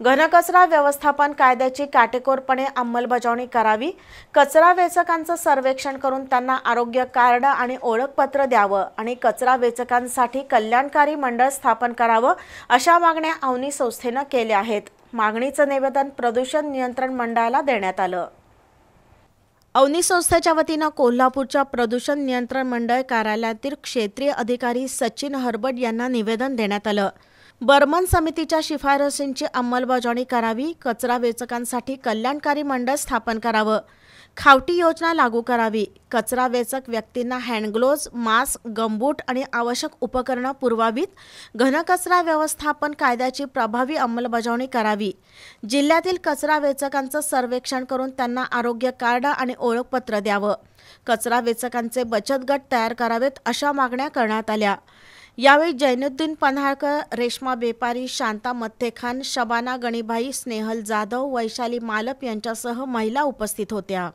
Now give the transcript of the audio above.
घनकचरा व्यवस्थापन कायद्याची काटेकोरपणे अंमलबजावणी करावी. कचरा वेचकांचं सर्वेक्षण करून त्यांना आरोग्य कार्ड आणि ओळखपत्र द्यावं आणि कचरा वेचकांसाठी कल्याणकारी मंडळ स्थापन करावं अशा मागण्या अवनी संस्थेनं केल्या आहेत. मागणीचं निवेदन प्रदूषण नियंत्रण मंडळाला देण्यात आलं. अवनी संस्थेच्या वतीनं कोल्हापूरच्या प्रदूषण नियंत्रण मंडळ कार्यालयातील क्षेत्रीय अधिकारी सचिन हरबट यांना निवेदन देण्यात आलं. बर्मन समितीच्या शिफारसींची अंमलबजावणी करावी कचरा वेचकांसाठी कल्याणकारी मंडळ स्थापन करावं. खावटी योजना लागू करावी. कचरा वेचक व्यक्तींना हँडग्लोज मास्क गंबूट आणि आवश्यक उपकरणं पुरवावीत. घनकचरा व्यवस्थापन कायद्याची प्रभावी अंमलबजावणी करावी. जिल्ह्यातील कचरा वेचकांचं सर्वेक्षण करून त्यांना आरोग्य कार्ड आणि ओळखपत्र द्यावं. कचरा वेचकांचे बचत गट तयार करावेत अशा मागण्या करण्यात आल्या. यावेळी जैनुद्दीन पन्हाळकर रेश्मा बेपारी शांता मत्तेखान शबाना गणीभाई स्नेहल जाधव वैशाली मालप यांच्यासह महिला उपस्थित होत्या.